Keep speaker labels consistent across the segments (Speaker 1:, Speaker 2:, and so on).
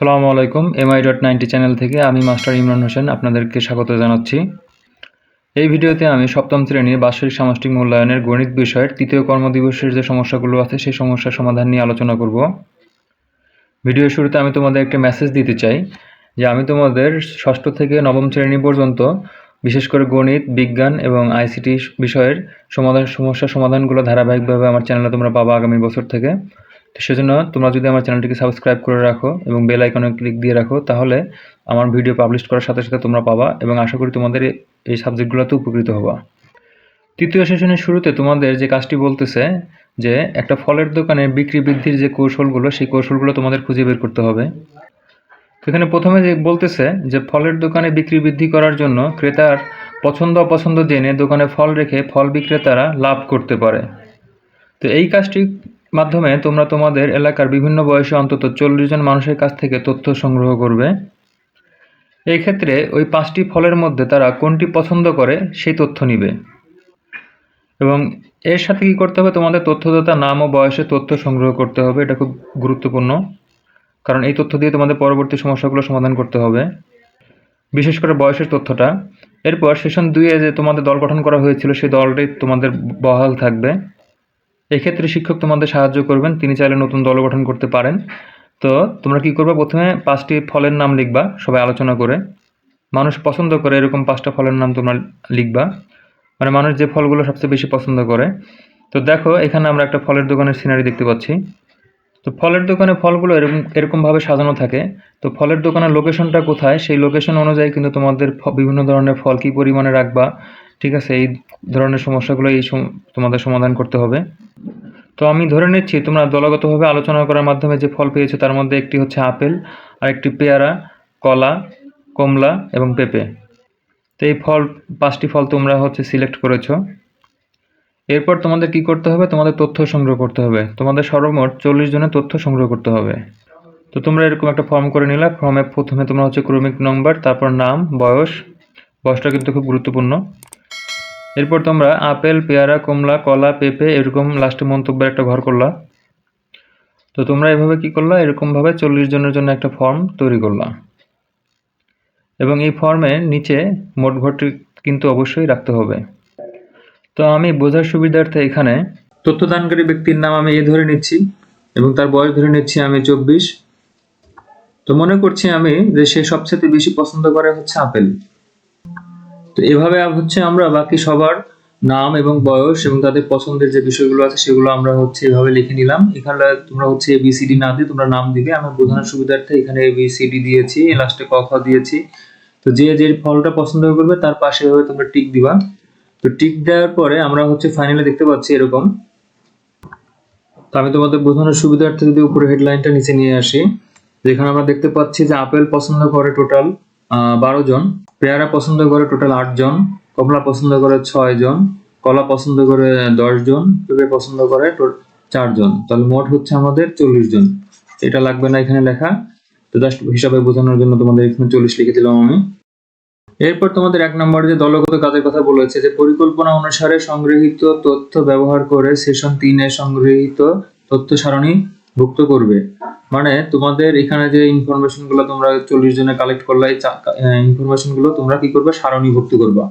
Speaker 1: সালামু আলাইকুম MI dot ninety channel থেকে আমি মাস্টার ইমরান হোসেন আপনাদেরকে স্বাগত জানাচ্ছি। এই ভিডিওতে আমি সপ্তম শ্রেণির বার্ষিক সামষ্টিক মূল্যায়নের গণিত বিষয়ের তৃতীয় কর্মদিবসের যে সমস্যাগুলো আছে, সেই সমস্যার সমাধান নিয়ে আলোচনা করব। ভিডিওর শুরুতে আমি তোমাদের একটা মেসেজ দিতে চাই যে আমি তোমাদের ষষ্ঠ থেকে নবম শ্রেণি পর্যন্ত বিশেষ করে গণিত, বিজ্ঞান এবং আইসিটি বিষয়ের সমাধান সমস্যার সমাধানগুলো ধারাবাহিকভাবে আমার চ্যানেলে তোমরা পাবা আগামী বছর থেকে। তো সেজন্য তোমরা যদি আমার চ্যানেলটিকে সাবস্ক্রাইব করে রাখো এবং বেল আইকনে ক্লিক দিয়ে রাখো, তাহলে আমার ভিডিও পাবলিশ করার সাথে সাথে তোমরা পাবা এবং আশা করি তোমাদের এই সাবজেক্টগুলোতে উপকৃত হবা। তৃতীয় সেশনের শুরুতে তোমাদের যে কাজটি বলতেছে যে একটা ফলের দোকানে বিক্রি বৃদ্ধির যে কৌশলগুলো, সেই কৌশলগুলো তোমাদের খুঁজে বের করতে হবে। এখানে প্রথমে যে বলতেছে যে ফলের দোকানে বিক্রি বৃদ্ধি করার জন্য ক্রেতার পছন্দ অপছন্দ জেনে দোকানে ফল রেখে ফল বিক্রেতারা লাভ করতে পারে। তো এই কাজটির মাধ্যমে তোমরা তোমাদের এলাকার বিভিন্ন বয়সে অন্তত চল্লিশ জন মানুষের কাছ থেকে তথ্য সংগ্রহ করবে। এই ক্ষেত্রে ওই পাঁচটি ফলের মধ্যে তারা কোনটি পছন্দ করে সেই তথ্য নিবে। এবং এর সাথে কী করতে হবে? তোমাদের তথ্যদাতা নাম ও বয়সের তথ্য সংগ্রহ করতে হবে। এটা খুব গুরুত্বপূর্ণ। কারণ এই তথ্য দিয়ে তোমাদের পরবর্তী সমস্যাগুলো সমাধান করতে হবে। বিশেষ করে বয়সের তথ্যটা। এরপর সেশন দুইয়ে যে তোমাদের দল গঠন করা হয়েছিল, সেই দলটি তোমাদের বহাল থাকবে। এক্ষেত্রে শিক্ষক তোমাদের সাহায্য করবেন। তিনি চাইলে নতুন দল গঠন করতে পারেন। তো তোমরা কি করবে? প্রথমে পাঁচটি ফলের নাম লিখবা, সবাই আলোচনা করে। মানুষ পছন্দ করে এরকম পাঁচটা ফলের নাম তোমরা লিখবা। মানে মানুষ যে ফলগুলো সবচেয়ে বেশি পছন্দ করে। তো দেখো, এখানে আমরা একটা ফলের দোকানের সিনারি দেখতে পাচ্ছি। তো ফলের দোকানে ফলগুলো এরকম, এরকমভাবে সাজানো থাকে। তো ফলের দোকানের লোকেশনটা কোথায়? সেই লোকেশন অনুযায়ী কিন্তু তোমাদের বিভিন্ন ধরনের ফল কী পরিমাণে রাখবা ঠিক আছে, এই ধরনের সমস্যাগুলো এই তোমাদের সমাধান করতে হবে। তো আমি ধরে নিচ্ছি, তোমরা দলগতভাবে আলোচনা করার মাধ্যমে যে ফল পেয়েছ, তার মধ্যে একটি হচ্ছে আপেল আর একটি পেয়ারা, কলা, কমলা এবং পেঁপে। তো এই ফল, পাঁচটি ফল তোমরা হচ্ছে সিলেক্ট করেছ। এরপর তোমাদের কি করতে হবে? তোমাদের তথ্য সংগ্রহ করতে হবে। তোমাদের সর্বমোট চল্লিশ জনের তথ্য সংগ্রহ করতে হবে। তো তোমরা এরকম একটা ফর্ম করে নিলে। ফর্মে প্রথমে তোমরা হচ্ছে ক্রমিক নম্বর, তারপর নাম, বয়স। বয়সটা কিন্তু খুব গুরুত্বপূর্ণ। এরপর তোমরা আপেল, পেয়ারা, কমলা, কলা, পেঁপে এরকম লাস্টে মন্তব্যের একটা ঘর করলা। তো তোমরা এভাবে কি করলা? এরকমভাবে চল্লিশ জনের জন্য একটা ফর্ম তৈরি করলা। এবং এই ফর্মে নিচে মোট ঘরটি কিন্তু অবশ্যই রাখতে হবে। তো আমি বোঝার সুবিধার্থে এখানে তথ্যদানকারী ব্যক্তির নাম আমি এ ধরে নিচ্ছি এবং তার বয়স ধরে নিচ্ছি আমি চব্বিশ। তো মনে করছি আমি যে সে সবচেয়ে বেশি পছন্দ করে হচ্ছে আপেল। তো এভাবে হচ্ছে আমরা, বাকি সবার নাম এবং বয়স এবং তাদের পছন্দের যে বিষয়গুলো আছে সেগুলো আমরা হচ্ছে এভাবে লিখে নিলাম। এখানে তোমরা হচ্ছে এবিসিডি না দিয়ে তোমরা নাম দিবে। আমি বোঝানোর সুবিধার্থে এখানে এবিসিডি দিয়েছি লাস্টে ক, খ দিয়েছি। তো যে যে ফলটা পছন্দ করবে তার পাশে এভাবে তোমরা টিক দিবা। তো টিক দেওয়ার পরে আমরা হচ্ছে ফাইনালে দেখতে পাচ্ছি এরকম। তো আমি তোমাদের বোঝানোর সুবিধার্থে যদি উপরে হেডলাইনটা নিচে নিয়ে আসি, যেখানে আমরা দেখতে পাচ্ছি যে আপেল পছন্দ করে টোটাল বারো জন। পেয়ারা পছন্দ করে টোটাল আট জন, কমলা পছন্দ করে ছয় জন, কলা পছন্দ করে দশ জন, পেঁপে পছন্দ করে চার জন। তাহলে মোট হচ্ছে আমাদের চল্লিশ জন। এটা লাগবে না এখানে লেখা। তো জাস্ট হিসাবে বোঝানোর জন্য তোমাদের এখানে চল্লিশ লিখে দিলাম আমি। এরপর তোমাদের এক নম্বরে যে দলগত কাজের কথা বলেছে, যে পরিকল্পনা অনুসারে সংগৃহীত তথ্য ব্যবহার করে সেশন তিনে সংগৃহীত তথ্য সারণী ভুক্ত করবে। মানে তোমাদের এখানে যে ইনফরমেশনগুলো তোমরা চল্লিশ জনে কালেক্ট করলে ইনফরমেশনগুলো তোমরা কি করবে? সারণীভুক্ত করবা।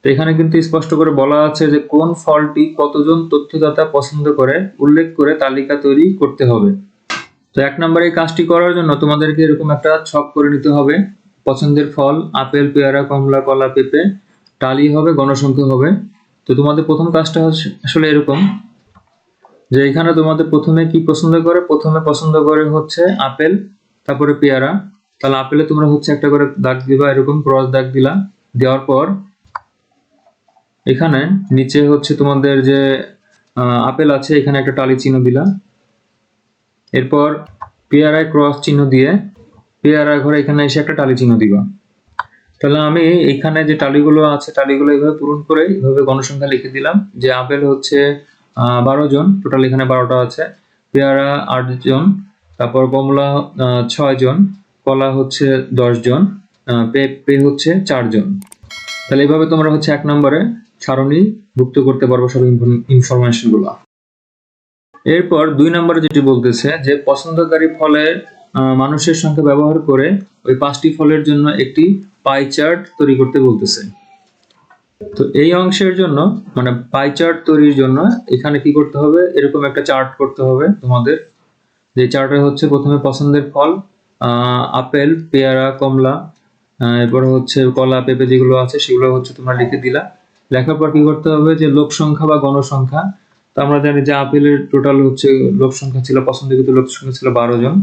Speaker 1: তো এখানে কিন্তু স্পষ্ট করে বলা আছে যে কোন ফলটি কতজন তথ্যদাতা পছন্দ করে, উল্লেখ করে তালিকা তৈরি করতে হবে। তো এক নম্বরে এই কাজটি করার জন্য তোমাদেরকে এরকম একটা ছক করে নিতে হবে। পছন্দের ফল, আপেল, পেয়ারা, কমলা, কলা, পেঁপে টালি হবে, গণসংখ্যা হবে। তো তোমাদের প্রথম কাজটা আসলে এরকম। যে এখানে তোমাদের প্রথমে কি পছন্দ করে? প্রথমে পছন্দ করে হচ্ছে আপেল, তারপরে পেয়ারা। তাহলে আপেলে তোমরা হচ্ছে একটা করে দাগ দিবা, এরকম ক্রস দাগ দিলা। দেওয়ার পর এখানে নিচে হচ্ছে তোমাদের যে আপেল আছে, এখানে একটা টালি চিহ্ন দিলা। এরপর পেয়ারায় ক্রস চিহ্ন দিয়ে পেয়ারা ঘরে এখানে এসে একটা টালি চিহ্ন দিবা। তাহলে আমি এখানে যে টালিগুলো আছে, টালিগুলো এইভাবে পূরণ করে এইভাবে গণসংখ্যা লিখে দিলাম যে আপেল হচ্ছে বারো জন। টোটাল এখানে বারোটা আছে। পেয়ারা আট জন। তারপর কমলা ছয় জন। কলা হচ্ছে দশ জন। পেঁপে হচ্ছে চারজন তাহলে এইভাবে তোমরা হচ্ছে এক নম্বরে সারণী ভুক্ত করতে পারব সব ইনফরমেশনগুলো। এরপর দুই নম্বরে যেটি বলতেছে যে, পছন্দকারী ফলের মানুষের সংখ্যা ব্যবহার করে ওই পাঁচটি ফলের জন্য একটি পাই চার্ট তৈরি করতে বলতেছে। তো এই অংশের জন্য মানে পাই চার্ট তৈরির জন্য এখানে কি করতে হবে? এরকম একটা চার্ট করতে হবে তোমাদের। যে চার্টে হচ্ছে প্রথমে পছন্দের ফল আপেল, পেয়ারা, কমলা এরপরে হচ্ছে কলা, পেঁপে যেগুলো আছে সেগুলো হচ্ছে তোমরা লিখে দিলা। লেখার পর কি করতে হবে যে লোক সংখ্যা বা গণসংখ্যা। তো আমরা জানি যে আপেলের টোটাল হচ্ছে লোক সংখ্যা ছিল পছন্দকৃত লোক সংখ্যা ছিল বারো জন।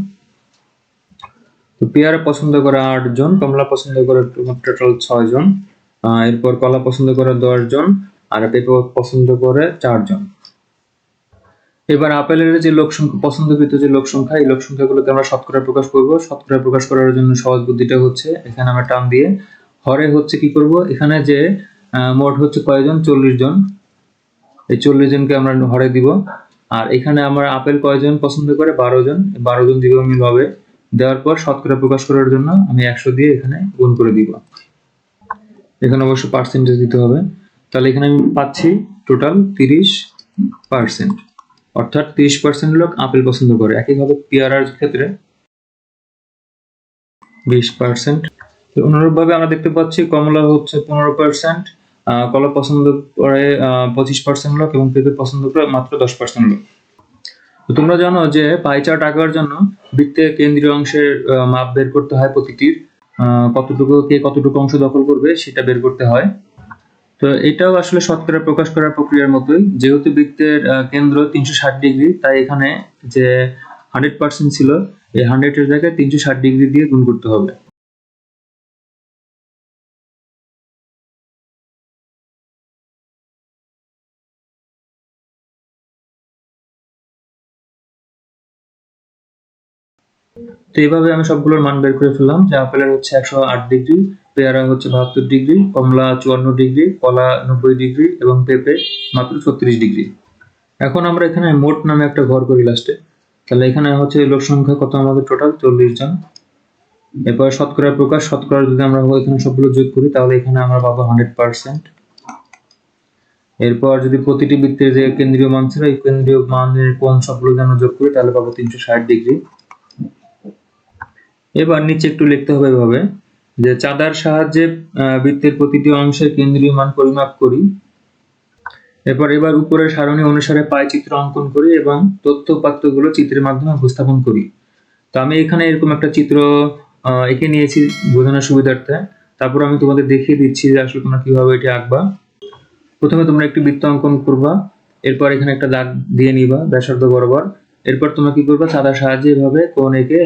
Speaker 1: তো পেয়ারা পছন্দ করে আট জন, কমলা পছন্দ করে টোটাল ছয় জন। এরপর কলা পছন্দ করে দশ জন আর পেঁপে পছন্দ করে চারজন। এবার আপেলের যে লোক সংখ্যা পছন্দকৃত যে লোক সংখ্যা এই লোক সংখ্যাগুলোকে আমরা শতকরা প্রকাশ করব। শতকরা প্রকাশ করার জন্য সহজ বুদ্ধিটা হচ্ছে, এখানে আমরা টান দিয়ে, হরে হচ্ছে কি করব? এখানে যে মোট হচ্ছে কয়জন? চল্লিশ জন এই চল্লিশ জনকে আমরা হরে দিব। আর এখানে আমার আপেল কয়জন পছন্দ করে? বারো জন বারো জন দিব আমি হবে। দেওয়ার পর শতকরা প্রকাশ করার জন্য আমি একশো দিয়ে এখানে গুণ করে দিব। এখানে অবশ্য পার্সেন্টেজ দিতে হবে। তাহলে এখানে আমি পাচ্ছি টোটাল তিরিশ পার্সেন্ট অর্থাৎ তিরিশ পার্সেন্ট লোক আপেল পছন্দ করে। একইভাবে পেয়ারার ক্ষেত্রে বিশ পার্সেন্ট অনুরূপভাবে আমরা দেখতে পাচ্ছি কমলা হচ্ছে পনেরো পার্সেন্ট কলা পছন্দ করে পঁচিশ পার্সেন্ট লোক এবং পেঁপে পছন্দ করে মাত্র দশ পার্সেন্ট লোক। তো তোমরা জানো যে পাই চার্ট আঁকার জন্য বৃত্তের কেন্দ্রীয় অংশের মাপ বের করতে হয় প্রতিটির। কতটুকু কে কতটুকু অংশ দখল করবে সেটা বের করতে হয়। তো এটাও আসলে শতকরা প্রকাশ করার প্রক্রিয়ার মতোই। যেহেতু বৃত্তের কেন্দ্র তিনশো ষাট ডিগ্রি, তাই এখানে যে হান্ড্রেড পার্সেন্ট ছিল, এই হান্ড্রেডের জায়গায় তিনশো ষাট ডিগ্রি দিয়ে গুণ করতে হবে। তো এইভাবে আমি সবগুলোর মান বের করে ফেললাম। যে আপেলের হচ্ছে একশো আট ডিগ্রি, পেয়ারা হচ্ছে বাহাত্তর ডিগ্রি, কমলা চুয়ান্ন ডিগ্রি, কলা নব্বই ডিগ্রি এবং পেঁপে মাত্র ছত্রিশ ডিগ্রি। এখন আমরা এখানে মোট নামে একটা ঘর করি লাস্টে তাহলে এখানে হচ্ছে লোক সংখ্যা কত আমাদের টোটাল চল্লিশ জন। এরপর শতকরা প্রকাশ, শতকরা যদি আমরা এখানে সবগুলো যোগ করি, তাহলে এখানে আমরা পাবো হান্ড্রেড পার্সেন্ট এরপর যদি প্রতিটি বৃত্তের যে কেন্দ্রীয় মান ছিল, এই কেন্দ্রীয় মানের কোণ সবগুলো আমরা যোগ করি, তাহলে পাবো তিনশো ষাট ডিগ্রি। এবার নিচে একটু লিখতে হবে এভাবে, যে চাঁদার সাহায্যে বৃত্তের প্রতিটি অংশের কেন্দ্রীয় মান পরিমাপ করি। এরপর এবার উপরের সারণী অনুসারে পাই চিত্র অঙ্কন করি এবং তথ্য উপাত্তগুলো চিত্রের মাধ্যমে উপস্থাপন করি। তো আমি এখানে এরকম একটা চিত্র এঁকে নিয়েছি বোঝানোর সুবিধার্থে। তারপর আমি তোমাদের দেখিয়ে দিচ্ছি যে আসলে তোমরা কীভাবে এটি আঁকবা। প্রথমে তোমরা একটি বৃত্ত অঙ্কন করবা, এরপর এখানে একটা দাগ দিয়ে নিবা, ব্যাসার্ধ বরাবর। এরপর তোমরা কি করবা? চাঁদার সাহায্যে এভাবে কোন এঁকে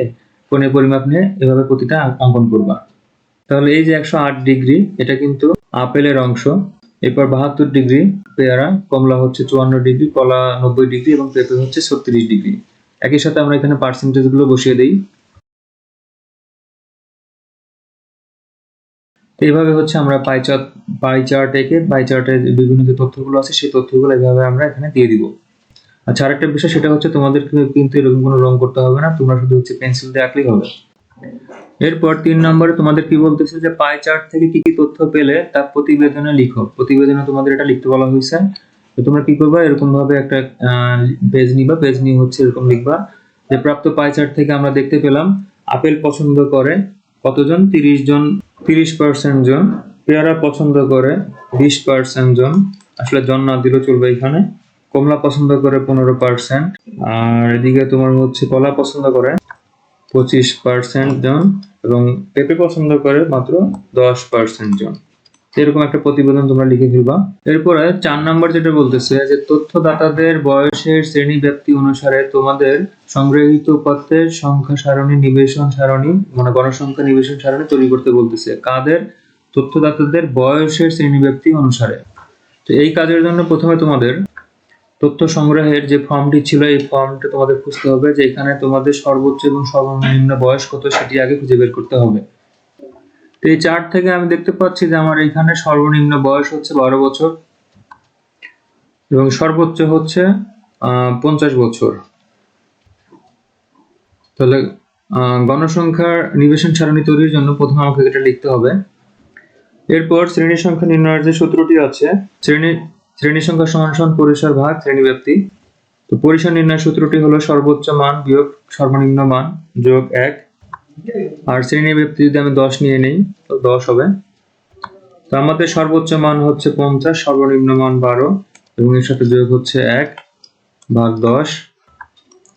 Speaker 1: কোণের পরিমাপ নিয়ে এভাবে প্রতিটা অঙ্কন করবা। তাহলে এই যে একশো আট ডিগ্রি, এটা কিন্তু আপেলের অংশ। এরপর বাহাত্তর ডিগ্রি পেয়ারা, কমলা হচ্ছে চুয়ান্ন ডিগ্রি, কলা নব্বই ডিগ্রি এবং পেঁপে হচ্ছে ছত্রিশ ডিগ্রি। একই সাথে আমরা এখানে পার্সেন্টেজগুলো বসিয়ে দিই। এইভাবে হচ্ছে আমরা পাই চার্ট পাই এঁকে বিভিন্ন যে তথ্যগুলো আছে, সেই তথ্যগুলো এইভাবে আমরা এখানে দিয়ে দিব। আচ্ছা আরেকটা বিষয়, সেটা হচ্ছে তোমাদের কিন্তু এরকম কোনো রং করতে হবে না, তোমরা শুধু হচ্ছে পেন্সিল দিয়ে আঁকলেই হবে। এরপর তিন নম্বরে তোমাদের কি বলতেছে যে পাই চার্ট থেকে কি কি তথ্য পেলে তা প্রতিবেদনে লিখো। প্রতিবেদনে তোমাদের এটা লিখতে বলা হয়েছে। তো তোমরা কি করবা এরকম ভাবে একটা পেজ নিবা পেজ নিয়ে হচ্ছে এরকম লিখবা যে প্রাপ্ত পাই চার্ট থেকে আমরা দেখতে পেলাম, আপেল পছন্দ করে কতজন? তিরিশ জন, তিরিশ পার্সেন্ট জন। পেয়ারা পছন্দ করে বিশ পার্সেন্ট জন। আসলে জন না দিলেও চলবে এখানে। কমলা পছন্দ করে পনেরো পার্সেন্ট আর এদিকে তোমার হচ্ছে কলা পছন্দ করে পঁচিশ পার্সেন্ট জন, এবং পেঁপে পছন্দ করে মাত্র দশ পার্সেন্ট জন। এরকম একটা প্রতিবেদন তোমরা লিখে দিবা এরপরে চার নাম্বার যেটা বলতেছে যে তথ্যদাতাদের বয়সের শ্রেণি ব্যাপ্তি অনুসারে তোমাদের সংগৃহীত উপাত্তের সংখ্যা সারণী, নিবেশন সারণী মানে গণসংখ্যা, নিবেশন সারণী তৈরি করতে বলতেছে। কাদের? তথ্যদাতাদের বয়সের শ্রেণি ব্যাপ্তি অনুসারে। তো এই কাজের জন্য প্রথমে তোমাদের তথ্য সংগ্রহের যে ফর্মটি ছিল, এই ফর্মটা তোমাদের খুঁজতে হবে যে এখানে তোমাদের সর্বোচ্চ এবং সর্বনিম্ন বয়স কত সেটি আগে খুঁজে বের করতে হবে। তো এই চার্ট থেকে আমি দেখতে পাচ্ছি যে আমার এখানে সর্বনিম্ন বয়স হচ্ছে বারো বছর এবং সর্বোচ্চ হচ্ছে পঞ্চাশ বছর। তাহলে গণসংখ্যার নিবেশন সারণী তৈরির জন্য প্রথমে আমাকে এটা লিখতে হবে। এরপর শ্রেণি সংখ্যা নির্ণয়ের যে সূত্রটি আছে, শ্রেণি শ্রেণি সংখ্যা সমান সমান পরিসর ভাগ শ্রেণি ব্যাপ্তি তো পরিসর নির্ণয় সূত্রটি হলো সর্বোচ্চ মান বিয়োগ সর্বনিম্ন মান যোগ এক। আর শ্রেণি ব্যক্তি যদি আমি দশ নিয়ে নিই, তো দশ হবে। তো আমাদের সর্বোচ্চ মান হচ্ছে পঞ্চাশ, সর্বনিম্ন মান বারো এবং এর সাথে যোগ হচ্ছে এক ভাগ দশ।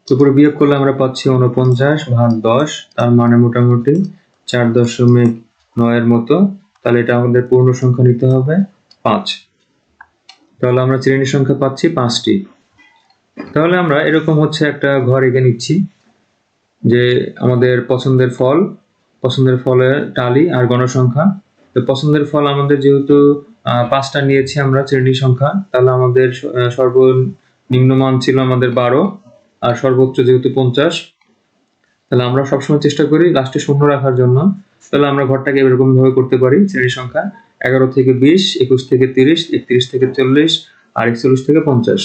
Speaker 1: তো পুরো বিয়োগ করলে আমরা পাচ্ছি উনপঞ্চাশ ভাগ দশ, তার মানে মোটামুটি চার দশমিক নয়ের মতো। তাহলে এটা আমাদের পূর্ণ সংখ্যা নিতে হবে পাঁচ। তাহলে আমরা শ্রেণি সংখ্যা পাচ্ছি পাঁচটি। তাহলে আমরা এরকম হচ্ছে একটা ঘর এঁকে নিচ্ছি, যে আমাদের পছন্দের ফল, পছন্দের ফলের টালি আর গণসংখ্যা। তো পছন্দের ফল আমাদের যেহেতু পাঁচটা নিয়েছি আমরা শ্রেণি সংখ্যা, তাহলে আমাদের সর্বনিম্ন মান ছিল আমাদের বারো, আর সর্বোচ্চ যেহেতু পঞ্চাশ। তাহলে আমরা সবসময় চেষ্টা করি লাস্টে শূন্য রাখার জন্য। তাহলে আমরা ঘরটাকে এরকম ভাবে করতে পারি শ্রেণি সংখ্যা। এগারো থেকে বিশ, একুশ থেকে তিরিশ, একত্রিশ থেকে চল্লিশ, আর একচল্লিশ থেকে পঞ্চাশ।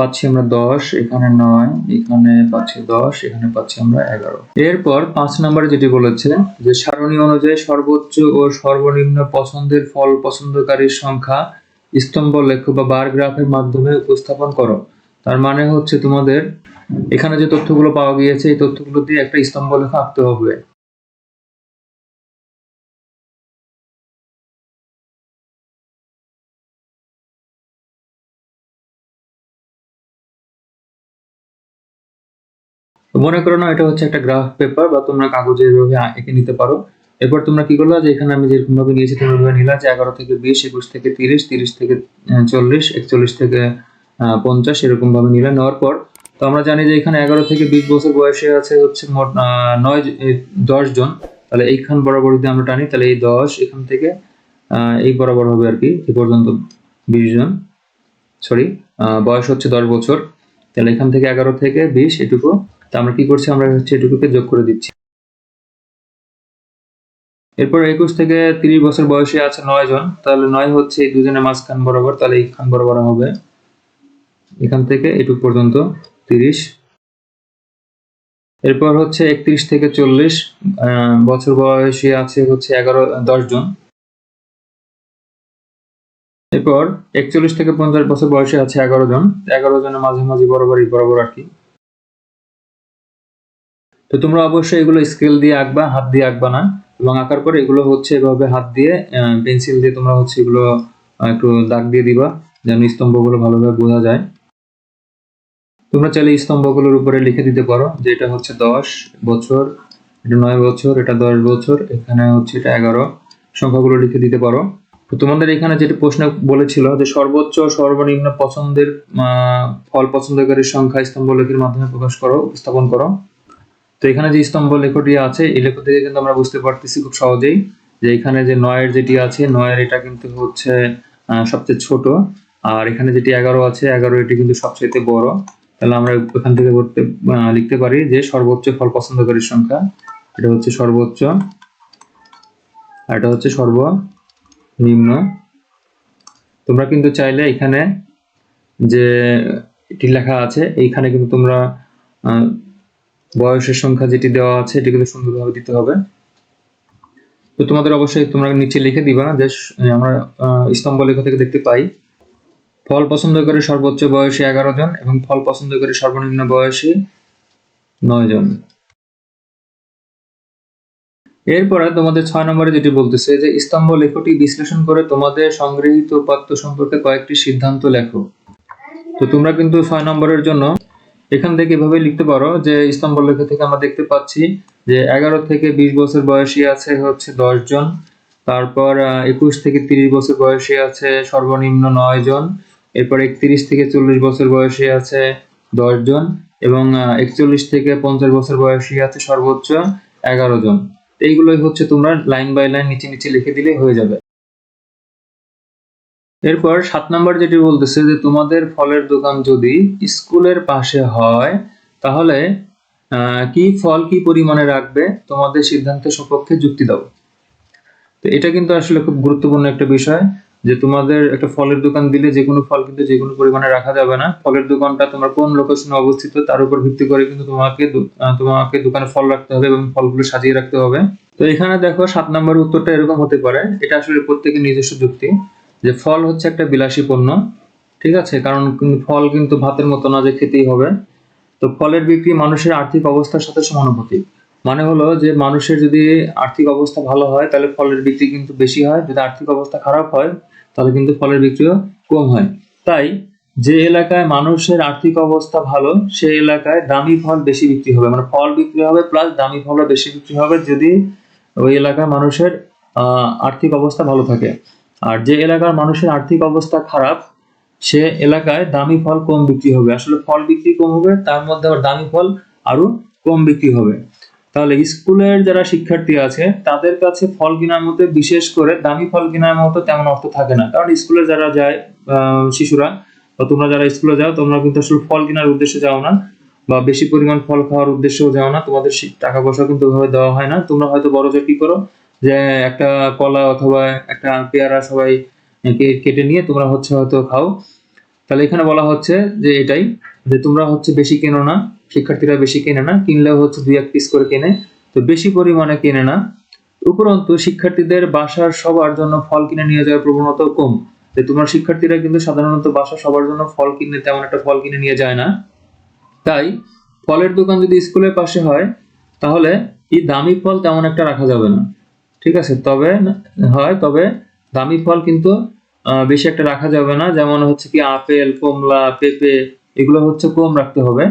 Speaker 1: পাচ্ছি আমরা দশ, এখানে নয়, এখানে পাচ্ছি দশ, এখানে পাচ্ছি আমরা এগারো। এরপর পাঁচ নম্বরে যেটি বলেছে, যে সারণী অনুযায়ী সর্বোচ্চ ও সর্বনিম্ন পছন্দের ফল পছন্দকারীর সংখ্যা স্তম্ভ লেখ বা বার গ্রাফের মাধ্যমে উপস্থাপন করো। তার মানে হচ্ছে তোমাদের এখানে যে তথ্যগুলো পাওয়া গিয়েছে, এই তথ্যগুলো দিয়ে একটা স্তম্ভ লেখা আঁকতে হবে। মনে করো না, এটা হচ্ছে একটা গ্রাফ পেপার বা তোমরা কাগজে এভাবে এঁকে নিতে পারো। এরপর তোমরা কি করলা, যে এখানে আমি যেরকম ভাবে নিয়েছি তোমরা নিলা যে এগারো থেকে বিশ, একুশ থেকে তিরিশ তিরিশ থেকে চল্লিশ, একচল্লিশ থেকে পঞ্চাশ এরকম ভাবে নিলা নেওয়ার পর, তো আমরা জানি যে এখানে এগারো থেকে বিশ বছর বয়সে আছে হচ্ছে মোট নয় দশ জন। তাহলে এইখান বরাবর যদি আমরা টানি, তাহলে এই দশ এখান থেকে এই বরাবর হবে আর কি এই পর্যন্ত বিশ জন। সরি বয়স হচ্ছে দশ বছর। তাহলে এখান থেকে এগারো থেকে বিশ এটুকু। তা আমরা কি করছি? আমরা হচ্ছে এটুকুকে যোগ করে দিচ্ছি। এরপর একুশ থেকে তিরিশ বছর বয়সে আছে নয় জন। তাহলে নয় হচ্ছে এই দুজনের মাঝখান বরাবর, তাহলে এই খান বরাবর হবে। এখান থেকে এটুক পর্যন্ত তিরিশ। এরপর হচ্ছে একত্রিশ থেকে চল্লিশ বছর বয়সী আছে হচ্ছে এগারো, দশ জন। এরপর একচল্লিশ থেকে পঞ্চাশ বছর বয়সে আছে এগারো জন। এগারো জনের মাঝামাঝি বরাবর এই বরাবর আর কি। তো তোমরা অবশ্যই এগুলো স্কেল দিয়ে আঁকবা, হাত দিয়ে আঁকবা না। এবং আঁকার পরে এগুলো হচ্ছে এভাবে হাত দিয়ে পেন্সিল দিয়ে তোমরা হচ্ছে এগুলো একটু দাগ দিয়ে দিবা, যেন স্তম্ভগুলো ভালোভাবে বোঝা যায়। তোমরা চাইলে স্তম্ভগুলোর উপরে লিখে দিতে পারো যে এটা হচ্ছে দশ বছর, এটা নয় বছর, এটা দশ বছর, এখানে হচ্ছে এটা এগারো। সংখ্যাগুলো লিখে দিতে পারো। তো তোমাদের এখানে যেটা প্রশ্ন বলেছিল যে সর্বোচ্চ সর্বনিম্ন পছন্দের ফল পছন্দকারীর সংখ্যা স্তম্ভ লেখের মাধ্যমে প্রকাশ করো, উপস্থাপন করো। তো এখানে যে স্তম্ভ লেখটি আছে, এই লেখ থেকে কিন্তু আমরা বুঝতে পারতেছি খুব সহজেই যে এখানে যে নয়ের যেটি আছে, নয়ের এটা কিন্তু হচ্ছে সবচেয়ে ছোট। আর এখানে যেটি এগারো আছে, এগারো এটি কিন্তু সবচেয়ে বড়। তাহলে আমরা এখান থেকে করতে লিখতে পারি যে সর্বোচ্চ ফল পছন্দকারীর সংখ্যা। এটা হচ্ছে সর্বোচ্চ, আর এটা হচ্ছে সর্বনিম্ন। তোমরা কিন্তু চাইলে এখানে যে এটি লেখা আছে, এইখানে কিন্তু তোমরা বয়সের সংখ্যা যেটি দেওয়া আছে, এটি কিন্তু সুন্দরভাবে দিতে হবে। তো তোমাদের অবশ্যই তোমরা নিচে লিখে দিবা যে, আমরা স্তম্ভ লেখা থেকে দেখতে পাই। ফল পছন্দ করে সর্বোচ্চ বয়সী এগারো জন এবং ফল পছন্দ করে সর্বনিম্ন বয়সী নয় জন। এরপরে তোমাদের ছয় নম্বরে যেটি বলতেছে যে, স্তম্ভ লেখটি বিশ্লেষণ করে তোমাদের সংগৃহীত উপাত্ত সম্পর্কে কয়েকটি সিদ্ধান্ত লেখো। তো তোমরা কিন্তু ছয় নম্বরের জন্য এখান থেকে এভাবে লিখতে পারো যে, স্তম্ভ লেখা থেকে আমরা দেখতে পাচ্ছি যে, এগারো থেকে বিশ বছর বয়সী আছে হচ্ছে দশ জন, তারপর একুশ থেকে তিরিশ বছর বয়সী আছে সর্বনিম্ন নয় জন এরপর একত্রিশ থেকে চল্লিশ বছর বয়সী আছে দশ জন এবং একচল্লিশ থেকে পঞ্চাশ বছর বয়সী আছে সর্বোচ্চ এগারো জন। এইগুলোই হচ্ছে তোমরা লাইন বাই লাইন নিচে নিচে লিখে দিলে হয়ে যাবে। এরপর সাত নম্বর যেটি বলতেছে যে, তোমাদের ফলের দোকান যদি স্কুলের পাশে হয়, তাহলে কি ফল কি পরিমাণে রাখবে তোমাদের সিদ্ধান্তের সপক্ষে যুক্তি দাও। তো এটা কিন্তু আসলে খুব গুরুত্বপূর্ণ একটা বিষয়। যে তোমাদের একটা ফলের দোকান দিলে যে কোনো ফল কিন্তু যে কোনো পরিমাণে রাখা যাবে না। ফলের দোকানটা তোমার কোন লোকেশনে অবস্থিত তার উপর ভিত্তি করে কিন্তু তোমাকে তোমাকে দোকানে ফল রাখতে হবে এবং ফলগুলো সাজিয়ে রাখতে হবে। তো এখানে দেখো সাত নম্বর উত্তরটা এরকম হতে পারে। এটা আসলে প্রত্যেকের নিজস্ব যুক্তি যে ফল হচ্ছে একটা বিলাসী পণ্য, ঠিক আছে? কারণ ফল কিন্তু ভাতের মতো না যে খেতেই হবে। তো ফলের বিক্রি মানুষের আর্থিক অবস্থার সাথে সমানুপাতিক। মানে হলো যে মানুষের যদি আর্থিক অবস্থা ভালো হয়, তাহলে ফলের বিক্রি কিন্তু বেশি হয়। যদি আর্থিক অবস্থা খারাপ হয়, তাহলে কিন্তু ফলের বিক্রিও কম হয়। তাই যে এলাকায় মানুষের আর্থিক অবস্থা ভালো, সেই এলাকায় দামি ফল বেশি বিক্রি হবে। মানে ফল বিক্রি হবে প্লাস দামি ফলও বেশি বিক্রি হবে যদি ওই এলাকার মানুষের আর্থিক অবস্থা ভালো থাকে। আর যে এলাকার মানুষের আর্থিক অবস্থা খারাপ, সে এলাকায় দামি ফল কম বিক্রি হবে। আসলে ফল বিক্রি কম হবে, তার মধ্যে আবার দামি ফল আরও কম বিক্রি হবে। তাহলে স্কুলের যারা শিক্ষার্থী আছে, তাদের কাছে ফল কেনার মধ্যে বিশেষ করে দামি ফল কেনার মতো তেমন অর্থ থাকে না। কারণ স্কুলে যারা যায় শিশুরা, বা তোমরা যারা স্কুলে যাও, তোমরা কিন্তু আসলে ফল কেনার উদ্দেশ্যে যাও না, বা বেশি পরিমাণ ফল খাওয়ার উদ্দেশ্যেও যাও না। তোমাদের টাকা পয়সা কিন্তু ওইভাবে দেওয়া হয় না। তোমরা হয়তো বড় কি করো, যে একটা কলা অথবা একটা পেয়ারা সবাই কেটে নিয়ে তোমরা হচ্ছে হয়তো খাও। তাহলে এখানে বলা হচ্ছে যে এটাই, যে তোমরা হচ্ছে বেশি কেনো না শিক্ষার্থীরা বেশি কেনে না, কিনলেও হচ্ছে দুই এক পিস করে কেনে। তো বেশি পরিমাণে কেনে না। উপরন্তু শিক্ষার্থীদের বাসার সবার জন্য ফল কিনে নিয়ে যাওয়ার প্রবণতা কম। যে তোমার শিক্ষার্থীরা কিন্তু সাধারণত বাসা সবার জন্য ফল কিনে তেমন একটা ফল কিনে নিয়ে যায় না। তাই ফলের দোকান যদি স্কুলের পাশে হয়, তাহলে এই দামি ফল তেমন একটা রাখা যাবে না। ঠিক আছে? তবে হয়, তবে দামি ফল কিন্তু বেশি একটা রাখা যাবে না। যেমন হচ্ছে কি আপেল, কমলা, পেঁপে, এগুলো হচ্ছে কম রাখতে হবে।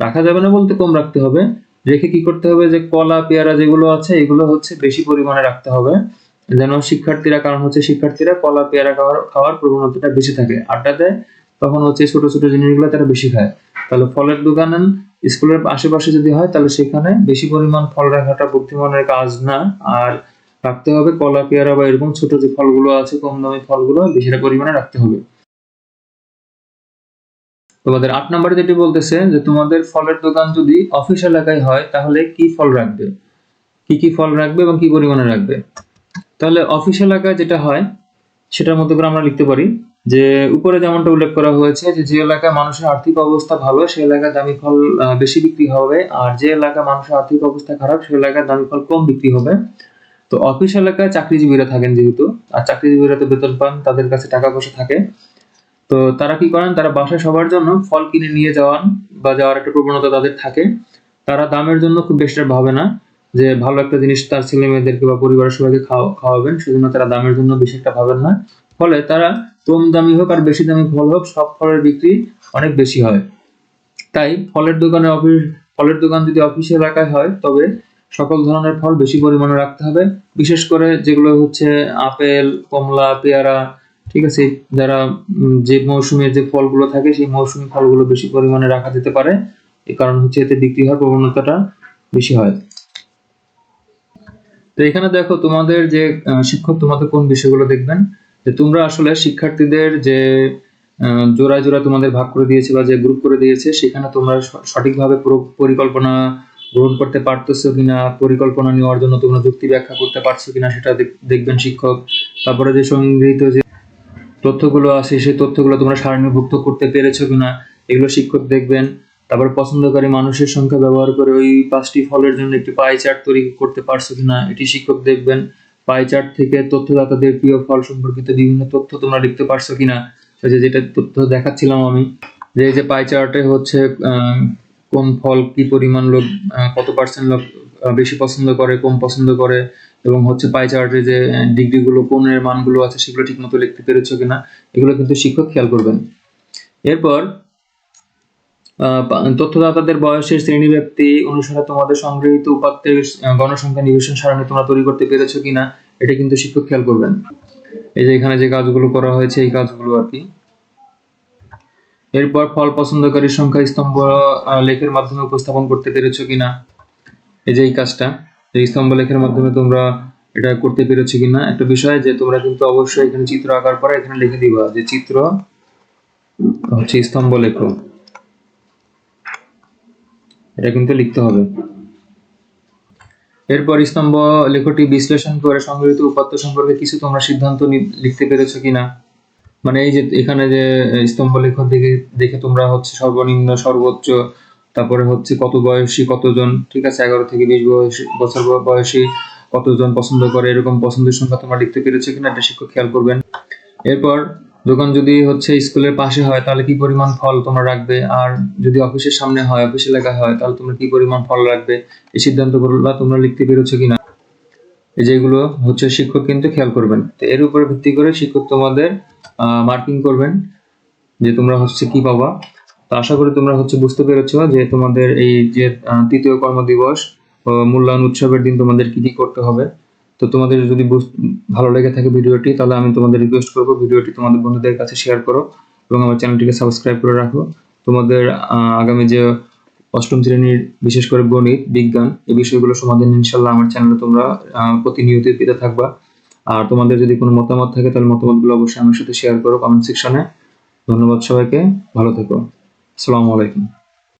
Speaker 1: রাখা যাবে না বলতে কম রাখতে হবে। রেখে কি করতে হবে? যে কলা, পেয়ারা যেগুলো আছে, এগুলো হচ্ছে বেশি পরিমাণে রাখতে হবে। যেন শিক্ষার্থীরা, কারণ হচ্ছে শিক্ষার্থীরা কলা, পেয়ারা খাওয়ার খাওয়ার প্রবণতাটা বেশি থাকে। আড্ডা দেয় তখন হচ্ছে ছোট ছোট জিনিসগুলো তারা বেশি খায়। তাহলে ফলের দোকান, স্কুলের আশেপাশে যদি হয়, তাহলে সেখানে বেশি পরিমাণ ফল রাখাটা বুদ্ধিমানের কাজ না। আর রাখতে হবে কলা, পেয়ারা বা এরকম ছোট যে ফলগুলো আছে, কম দামি ফলগুলো বেশি পরিমাণে রাখতে হবে। তোমাদের আট নম্বরে যেটি বলতেছে যে তোমাদের ফলের দোকান যদি অফিস এলাকায় হয়, তাহলে কি ফল রাখবে? কি কি ফল রাখবে এবং কি পরিমাণে রাখবে? তাহলে অফিস এলাকায় যেটা হয়, সেটার মতো করে আমরা লিখতে পারি যে, উপরে যেমনটা উল্লেখ করা হয়েছে যে যে এলাকায় মানুষের আর্থিক অবস্থা ভালো সেই এলাকায় দামি ফল বেশি বিক্রি হবে। আর যে এলাকায় মানুষের আর্থিক অবস্থা খারাপ সেই এলাকায় দামি ফল কম বিক্রি হবে। তো অফিস এলাকায় চাকরিজীবীরা থাকেন যেহেতু, আর চাকরিজীবীরা তো বেতন পান, তাদের কাছে টাকা পয়সা থাকে। তো তারা কি করেন? তারা বাসায় সবার জন্য ফল কিনে নিয়ে যাওয়ান বা যাওয়ার একটা প্রবণতা তাদের থাকে। তারা দামের জন্য খুব বেশি ভাবে না যে ভালো একটা জিনিস তার ছেলে মেয়েদেরকে বা পরিবারের সবাইকে খাওয়া- খাওয়াবেন, সেজন্য তারা দামের জন্য বেশি একটা ভাবেন না। ফলে তারা কম দামি হোক আর বেশি দামি ফল হোক, সব ফলের বিক্রি অনেক বেশি হয়। তাই ফলের দোকানে অফিস, ফলের দোকান যদি অফিস এলাকায় হয়, তবে সকল ধরনের ফল বেশি পরিমাণে রাখতে হবে। বিশেষ করে যেগুলো হচ্ছে আপেল, কমলা, পেয়ারা ঠিক আছে? যারা যে মৌসুমে যে ফলগুলো থাকে, সেই মৌসুমী ফলগুলো বেশি পরিমাণে রাখা যেতে পারে। এই কারণ হচ্ছে এতে বিক্রি হওয়ার প্রবণতাটা বেশি হয়। তো এখানে দেখো তোমাদের যে শিক্ষক তোমাদের কোন বিষয়গুলো দেখবেন? যে তোমরা আসলে শিক্ষার্থীদের যে জোড়ায় জোড়ায় তোমাদের ভাগ করে দিয়েছে বা যে গ্রুপ করে দিয়েছে, সেখানে তোমরা সঠিকভাবে পরিকল্পনা গ্রহণ করতে পারতেছো কিনা, পরিকল্পনা নেওয়ার জন্য তোমরা যুক্তি ব্যাখ্যা করতে পারছ কিনা সেটা দেখ- দেখবেন শিক্ষক। তারপরে যে সংগৃহীত যে তথ্যগুলো আছে, সেই তথ্যগুলো তোমরা সারণীভুক্ত করতে পেরেছ কিনা, এগুলো শিক্ষক দেখবেন। তারপর পছন্দকারী মানুষের সংখ্যা ব্যবহার করে ওই পাঁচটি ফলের জন্য একটি পাই চার্ট তৈরি করতে পারছ কিনা, এটি শিক্ষক দেখবেন। পাই চার্ট থেকে তথ্যদাতাদের প্রিয় ফল সম্পর্কিত বিভিন্ন তথ্য তোমরা লিখতে পারছ কিনা যে যেটা তথ্য দেখাচ্ছিলাম আমি, যে যে পাই চার্টে হচ্ছে কোন ফল কি পরিমাণ লোক কত পার্সেন্ট লোক বেশি পছন্দ করে, কম পছন্দ করে এবং হচ্ছে পাই চার্টে যে ডিগ্রি গুলো কোনের মানগুলো আছে, সেগুলো ঠিক মতো লিখতে পেরেছ কিনা, এগুলো কিন্তু শিক্ষক খেয়াল করবেন। এরপর তথ্যদাতাদের বয়সের শ্রেণীব্যাপ্তি অনুসারে তোমাদের সংগৃহীত উপাত্তের গণসংখ্যা নিবেশন সারণী তোমরা তৈরি করতে পেরেছ কিনা, এটা কিন্তু শিক্ষক খেয়াল করবেন। এই যে এখানে যে কাজগুলো করা হয়েছে, এই কাজগুলো আর কি। এরপর, ফল পছন্দকারী সংখ্যা স্তম্ভ লেখের মাধ্যমে উপস্থাপন করতে পেরেছ কিনা, এই যে এই কাজটা। এই স্তম্ভ লেখের মাধ্যমে তোমরা এটা করতে পেরেছ কিনা, একটা বিষয় যে তোমরা কিন্তু অবশ্যই এখানে চিত্র আঁকার পরে এখানে লিখে দিবা যে চিত্র হচ্ছে স্তম্ভ লেখো এটা কিন্তু লিখতে হবে। এরপর স্তম্ভ লেখটি বিশ্লেষণ করে সংগৃহীত উপাত্ত সম্পর্কে কিছু তোমরা সিদ্ধান্ত লিখতে পেরেছ কিনা? মানে এই যে এখানে যে স্তম্ভ লেখ দেখে দেখে তোমরা হচ্ছে সর্বনিম্ন, সর্বোচ্চ তারপরে হচ্ছে কত বয়সী কতজন, ঠিক আছে, এগারো থেকে বিশ বছর ব- বয়সী কতজন পছন্দ করে, এরকম পছন্দের সংখ্যা তোমরা লিখতে পেরেছ কিনা এটা শিক্ষক খেয়াল করবেন। এরপর দোকান যদি হচ্ছে স্কুলের পাশে হয়, তাহলে কি পরিমাণ ফল তোমরা রাখবে? আর যদি অফিসের সামনে হয়, অফিসে লেখা হয়, তাহলে তোমরা কি পরিমাণ ফল রাখবে? এই সিদ্ধান্তগুলো তোমরা লিখতে পেরেছ কিনা? এই যেগুলো হচ্ছে শিক্ষক কিন্তু খেয়াল করবেন। তো এর উপরে ভিত্তি করে শিক্ষক তোমাদের মার্কিং করবেন যে তোমরা হচ্ছে কি পাবা। তো আশা করি তোমরা হচ্ছে বুঝতে পেরেছ যে তোমাদের এই যে তৃতীয় কর্মদিবস মূল্যায়ন উৎসবের দিন তোমাদের কি কি করতে হবে। তো তোমাদের যদি ভালো লেগে থাকে ভিডিওটি তাহলে আমি তোমাদের রিকোয়েস্ট করব ভিডিওটি তোমাদের বন্ধুদের কাছে শেয়ার করো এবং আমার চ্যানেলটিকে সাবস্ক্রাইব করে রাখো। তোমাদের আগামী যে অষ্টম শ্রেণির বিশেষ করে গণিত বিজ্ঞান এই বিষয়গুলো সমাধান ইনশাল্লাহ আমার চ্যানেলে তোমরা আহ, প্রতিনিয়ত পেতে থাকবা। আর তোমাদের যদি কোনো মতামত থাকে তাহলে মতামতগুলো অবশ্যই আমার সাথে শেয়ার করো কমেন্ট সেকশনে ধন্যবাদ সবাইকে ভালো থেকো। আসসালামু আলাইকুম।